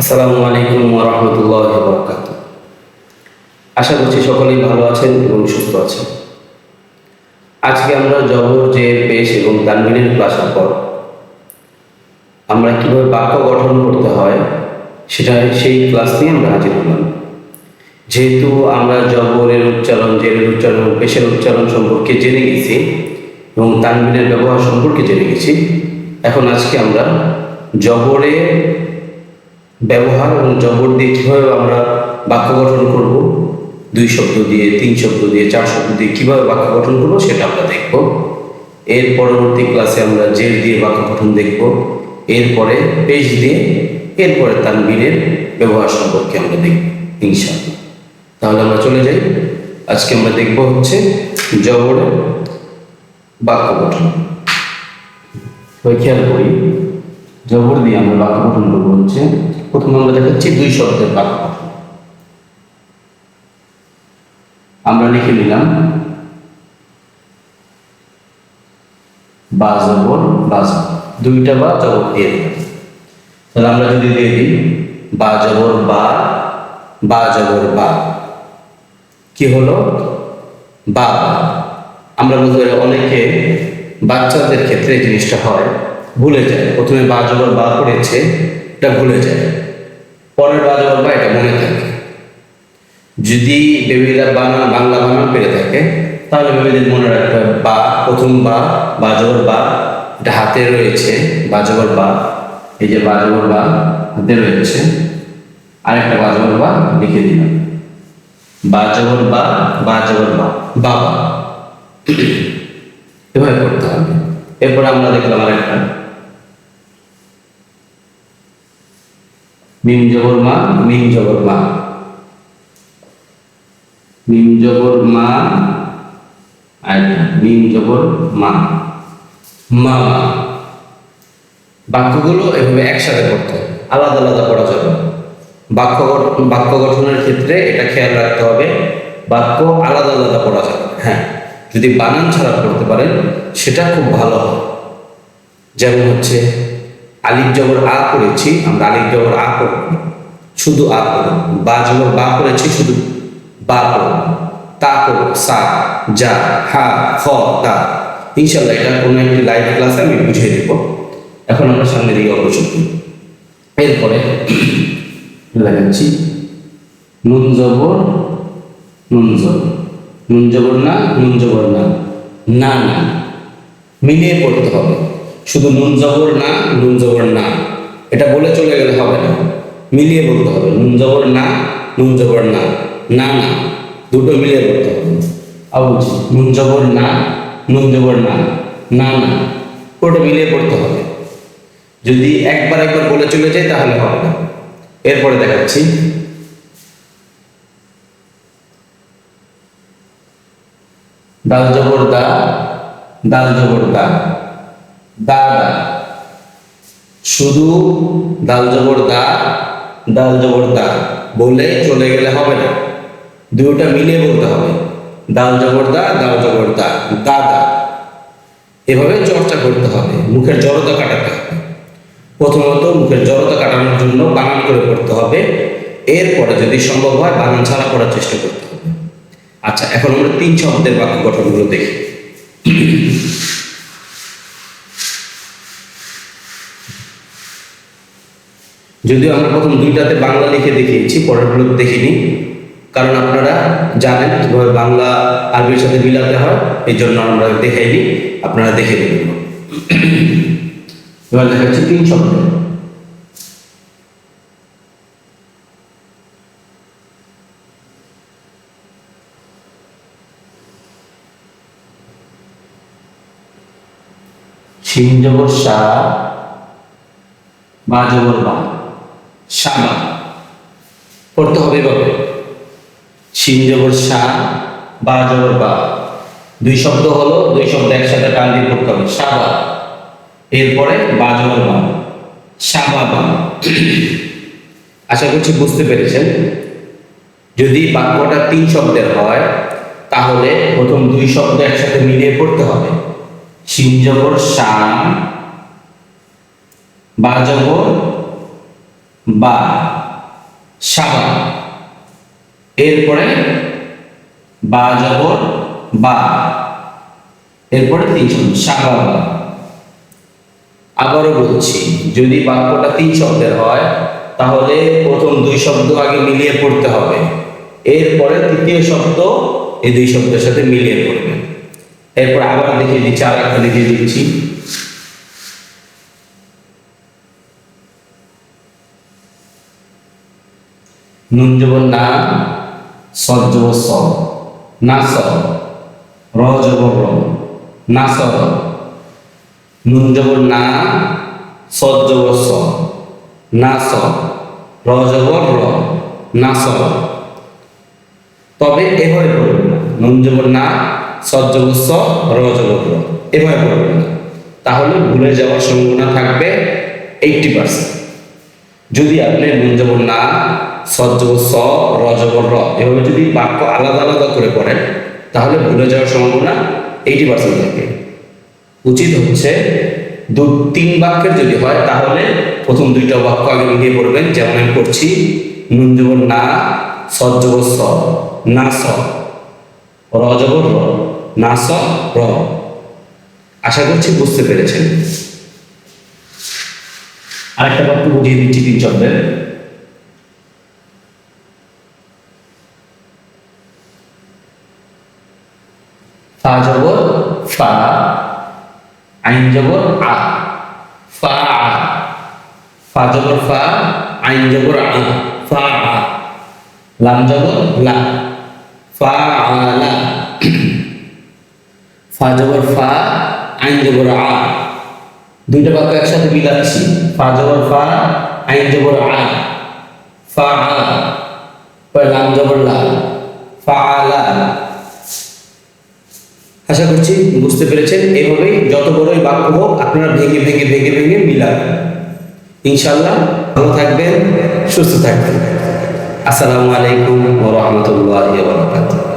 আসসালামু আলাইকুম রহমতুল্লাহ বরকাত আশা করছি সকলেই ভালো আছেন এবং সুস্থ আছেন। আজকে আমরা জবর যে পেশ এবং তানবিনের ক্লাসের পর আমরা কীভাবে বাক্য গঠন করতে হয়, সেটা সেই ক্লাস নিয়ে আমরা হাজির হলাম। যেহেতু আমরা জবরের উচ্চারণ, জেরের উচ্চারণ পেশের উচ্চারণ সম্পর্কে জেনে গেছি এবং তানবিনের ব্যবহার সম্পর্কে জেনে গেছি, এখন আজকে আমরা জবরের ব্যবহার এবং জবর দিয়ে কীভাবে আমরা বাক্য গঠন করব? দুই শব্দ দিয়ে, তিন শব্দ দিয়ে, চার শব্দ দিয়ে কীভাবে বাক্য গঠন করব সেটা আমরা দেখব। এর পরবর্তী ক্লাসে আমরা জেল দিয়ে বাক্য গঠন দেখব। এরপরে পেশ দিয়ে, এরপরে তার তানবীরের ব্যবহার সম্পর্কে আমরা দেখব, ইনশাআল্লাহ। তাহলে আমরা চলে যাই। আজকে আমরা দেখব হচ্ছে জবরের বাক্য গঠন। খেয়াল করি, জবর দিয়ে আমরা বাক্য গঠন করব হচ্ছে প্রথমে আমরা দেখাচ্ছি দুই শব্দের বাক্য। আমরা লিখে নিলাম, বা জবর, বা। দুইটা বা, জবর দিয়ে তাহলে আমরা যদি দিয়ে দিই, বা জবর, বা বা জবর, বা। কি হলো? বা আমরা বলতে অনেকে বাচ্চাদের ক্ষেত্রে জিনিসটা হয়, ভুলে যায়। প্রথমে বা, জবর, বা পড়েছে, এটা ভুলে যায়। পরের বা জবর বা এটা মনে থাকে। যদি বেবিরা বানান, বাংলা বানান পেরে থাকে, তাহলে বেবিদের মনে রাখতে হবে, বা, প্রথম বা বা জবর বা, এটা হাতে রয়েছে বা জবর বা, এই যে বা জবর বা হাতে রয়েছে, আরেকটা বা জবর বা লিখে দিলাম। বা জবর বা বা জবর বা, বাবা। এভাবে করতে হবে। এরপর আমরা দেখলাম আরেকটা। মিম জবর মা, মিম জবর মা। মিম জবর মা আরেকটা মিম জবর মা। মা। বাক্যগুলো এভাবে একসাথে হবে। আলাদা আলাদা পড়া যাবে বাক্য বাক্য গঠনের ক্ষেত্রে এটা খেয়াল রাখতে হবে। বাক্য আলাদা আলাদা পড়া যাবে হ্যাঁ যদি বানান ছাড়া পড়তে পারেন, সেটা খুব ভালো হয়। যেমন হচ্ছে আলিফ জবর আ করেছি, আমরা আলিফ জবর আ করব। শুধু আ করব। বা জবর বা করেছি, শুধু বা করব। তা করব। সা, যা, হা, খ, তা। ইনশাল্লাহ এটা কোনো একটি লাইভ ক্লাসে আমি বুঝিয়ে দেব। এখন আমরা সামনে দিকে অগ্রসর করি এরপরে লাগাচ্ছি নুন জবর নুন জবর। নুন জবর না, নুন জবর না। না না। মিলিয়ে পড়তে হবে। শুধু নুন জবর না, নুন জবর না। এটা বলে চলে গেলে হবে না। মিলিয়ে বলতে হবে, নুন জবর না, নুন জবর না না না। দুটো মিলিয়ে পড়তে হবে। আবার নুন জবর না, নুন জবর না না না। পুরোটা মিলিয়ে পড়তে হবে। যদি একবার একবার বলে চলে যায়, তাহলে হবে না। এরপরে দেখাচ্ছি। দাল জবর দা দাল জবর দা। দা দা শুধু দাল জবর দা দাল জবর দা বলে চলে গেলে হবে না। দুটোটা মিলিয়ে বলতে হবে। দাল জবর দা দাল জবর দা দা দা এভাবে চর্চা করতে হবে। মুখের জড়তা কাটাতে হবে। প্রথমত মুখের জড়তা কাটানোর জন্য বানান করে পড়তে হবে। এরপরে যদি সম্ভব হয় বানান ছাড়া করার চেষ্টা করতে হবে। আচ্ছা এখন আমরা তিন শব্দের বাক্য গঠনগুলো দেখি। যদিও আমরা প্রথম দুইটাতে বাংলা লিখে দেখিয়েছি পরেরগুলো দেখিনি। কারণ আপনারা জানেন কীভাবে বাংলা আরবির সাথে মিলাতে হয়, এই জন্য আমরা দেখাইনি। আপনারা দেখে নেবেন। এবার দেখাচ্ছি তিন শব্দ। শিম জবর সা বা জবর বা সাবা পড়তে হবে এভাবে। শিম জবর সা, বা জবর বা। দুই শব্দ হলো, দুই শব্দ একসাথে টান দিয়ে পড়তে হবে। সাবা এরপরে বা জবর বা। সাবা বা। আশা করছি বুঝতে পেরেছেন? যদি বাক্যটা তিন শব্দের হয়, তাহলে প্রথম দুই শব্দ একসাথে মিলিয়ে পড়তে হবে। শিম জবর শাম বা জবর বা সাবান এরপরে বা জবর বা, এরপরে তিন শব্দ সাবাবা আবারও বলছি, যদি বাক্যটা তিন শব্দের হয়, তাহলে প্রথম দুই শব্দ আগে মিলিয়ে পড়তে হবে। এরপরে তৃতীয় শব্দ এই দুই শব্দের সাথে মিলিয়ে পড়বে। এরপর আবার দেখিয়ে দিচ্ছি, আর একটা দেখিয়ে দিচ্ছি। নুন জবর না সদ জবর স না স র জবর র, না স নুন জবর না সদ জবর স না স র জবর র, না স। তবে এভাবে পড়বেন না, নুন জবর না সদ জবর স র জবর র, এভাবে পড়বেন না তাহলে ভুলে যাওয়ার সম্ভাবনা থাকবে এইটটি পার্সেন্ট যদি আপনি নুন জবর না সদ জবর স র জবর র। এভাবে যদি বাক্য আলাদা আলাদা করে পড়েন তাহলে ভুলে যাওয়ার সম্ভাবনা এইটি পার্সেন্ট থাকে। উচিত হচ্ছে দু, তিন বাক্যের যদি হয়, তাহলে প্রথম দুইটা বাক্য আগে মিলিয়ে পড়বেন। যেমন আমি করছি নুন না সদ জবর স, না স র জবর র, না স, র। আশা করছি বুঝতে পেরেছেন। আরেকটা বাক্য বুঝিয়ে দিচ্ছি তিন শব্দের ফা জবর ফা, আইন জবর আ। ফা ফা জবর ফা, আইন জবর আ। ফা লাম জবর লা। ফা আলা ফা জবর ফা, আইন জবর আ। দুইটা বাক্য একসাথে মিলাচ্ছি ফা ফা, আইন জবর আ। ফা, আ। লাম জবর লা। ফা আলা আশা করছি বুঝতে পেরেছেন। এভাবেই যত বড়ই বাক্য হোক, আপনারা ভেঙে ভেঙে ভেঙে ভেঙে মিলাবেন ইনশাল্লাহ ভালো থাকবেন, সুস্থ থাকবেন। আসসালামু আলাইকুম ওয়া রাহমাতুল্লাহি ওয়া বারাকাতুহু।